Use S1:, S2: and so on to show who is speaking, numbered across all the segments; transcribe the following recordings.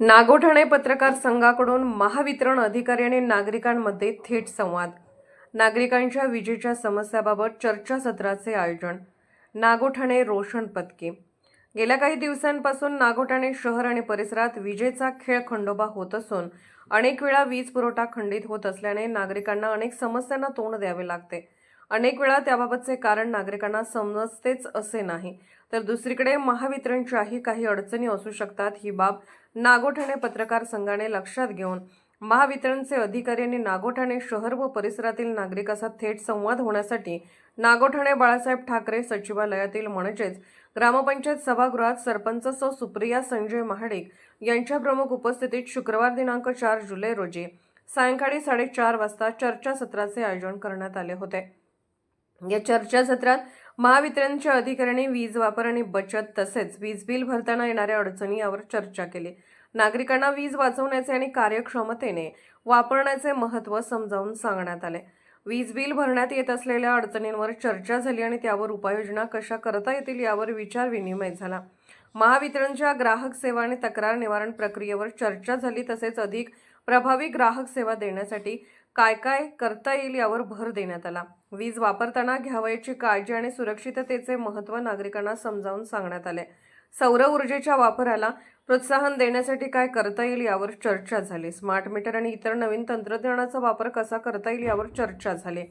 S1: नागोठाणे पत्रकार संघाकडून महावितरण अधिकारी आणि नागरिकांमध्ये थेट संवाद. नागरिकांच्या विजेच्या समस्याबाबत चर्चासत्राचे आयोजन. नागोठाणे रोशन पत्की गेल्या काही दिवसांपासून नागोठाणे शहर आणि परिसरात विजेचा खेळ खंडोबा होत असून अनेक वेळा वीज पुरवठा खंडित होत असल्याने नागरिकांना अनेक समस्यांना तोंड द्यावे लागते. अनेक वेळा त्याबाबतचे कारण नागरिकांना समजतेच असे नाही. तर दुसरीकडे महावितरणच्याही काही अडचणी असू शकतात ही बाब नागोठाणे पत्रकार संघाने लक्षात घेऊन महावितरणचे अधिकारी आणि नागोठाणे शहर व परिसरातील नागरिकांचा थेट संवाद होण्यासाठी नागोठाणे बाळासाहेब ठाकरे सचिवालयातील म्हणजेच ग्रामपंचायत सभागृहात सरपंच सौ. सुप्रिया संजय महाडिक यांच्या प्रमुख उपस्थितीत शुक्रवार दिनांक चार जुलै रोजी सायंकाळी साडेचार वाजता चर्चासत्राचे आयोजन करण्यात आले होते. या चर्चासत्रात महावितरणच्या अधिकाऱ्यांनी वीज वापर आणि बचत तसेच वीज बिल भरताना येणाऱ्या अडचणी यावर चर्चा केली. नागरिकांना वीज वाचवण्याचे आणि कार्यक्षमतेने वापरण्याचे महत्त्व समजावून सांगण्यात आले. वीज बिल भरण्यात येत असलेल्या अडचणींवर चर्चा झाली आणि त्यावर उपाययोजना कशा करता येतील यावर विचार विनिमय झाला. महावितरणच्या ग्राहक सेवा आणि तक्रार निवारण प्रक्रियेवर चर्चा झाली तसेच अधिक प्रभावी ग्राहक सेवा देण्यासाठी काय काय करता येईल यावर भर देण्यात आला. वीज वापरताना घ्यावयाची काळजी आणि सुरक्षिततेचे महत्त्व नागरिकांना समजावून सांगण्यात आले. सौर ऊर्जेच्या वापराला प्रोत्साहन देण्यासाठी काय करता येईल यावर चर्चा झाली. स्मार्ट मीटर आणि इतर नवीन तंत्रज्ञानाचा वापर कसा करता येईल यावर चर्चा झाली.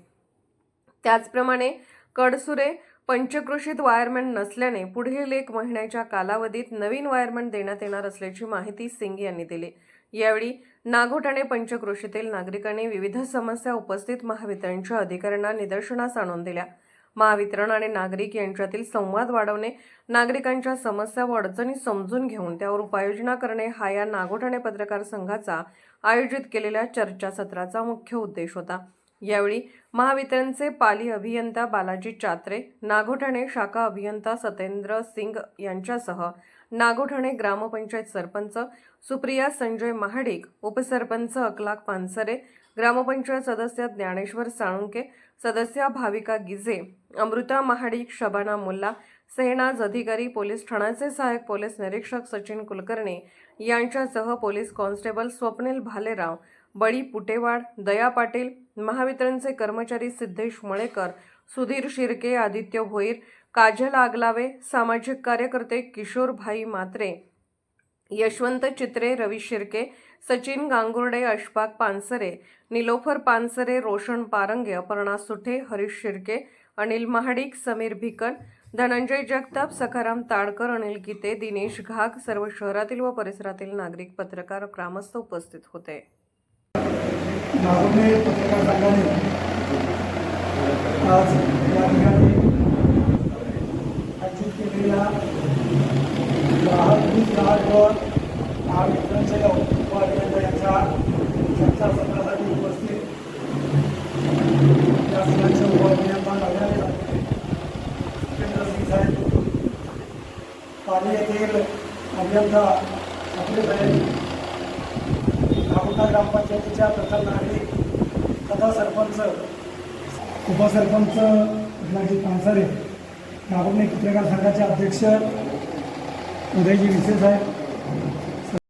S1: त्याचप्रमाणे कडसुरे पंचकृषीत वायरमॅन नसल्याने पुढील एक महिन्याच्या कालावधीत नवीन वायरमॅन देण्यात येणार असल्याची माहिती सिंग यांनी दिली. यावेळी नागोट आणि पंचकृषीतील नागरिकांनी विविध समस्या उपस्थित महावितरणच्या अधिकाऱ्यांना निदर्शनास आणून दिल्या. महावितरण आणि नागरिक यांच्यातील संवाद वाढवणे नागरिकांच्या समस्या व अडचणी समजून घेऊन त्यावर उपाययोजना करणे हा या नागोठाणे पत्रकार संघाचा आयोजित केलेल्या चर्चासत्राचा मुख्य उद्देश होता. यावेळी महावितरणचे पाली अभियंता बालाजी चात्रे नागोठाणे शाखा अभियंता सतेंद्र सिंग यांच्यासह नागोठणे ग्रामपंचायत सरपंच सुप्रिया संजय महाडिक उपसरपंच अकलाक पानसरे ग्रामपंचायत सदस्य ज्ञानेश्वर साळुंके सदस्या भाविका गिजे अमृता महाडिक शबाना मुल्ला सेहनाज अधिकारी पोलीस ठाण्याचे सहाय्यक पोलीस निरीक्षक सचिन कुलकर्णी यांच्यासह पोलीस कॉन्स्टेबल स्वप्नील भालेराव बळी पुटेवाड दया पाटील महावितरणचे कर्मचारी सिद्धेश मळेकर सुधीर शिर्के आदित्य भोईर काजल आगलावे सामाजिक कार्यकर्ते किशोर भाई मात्रे यशवंत चित्रे रवी शिर्के सचिन गांगुर्डे अशफाक पानसरे निलोफर पानसरे रोशन पारंगे अपर्णा सुठे हरीश शिर्के अनिल महाडिक समीर भिकन धनंजय जगताप सखाराम ताडकर अनिल गीते दिनेश घाग सर्व शहरातील व परिसरातील नागरिक पत्रकार ग्रामस्थ उपस्थित होते.
S2: आज या ठिकाणी केलेल्या ग्राहक वीज ग्राहक चर्चासत्रासाठी उपस्थित या सगळ्यांचे उपाध्यक्षा नव्याने जितेंद्र साहेब येथील अभियंता आपले साहेब नागोटा ग्रामपंचायतीच्या प्रथम नागरिक तथा सरपंच उपसरपंच नाही पानसरे नागोटणे पत्रकार संघाचे अध्यक्ष उदयजी विसे साहेब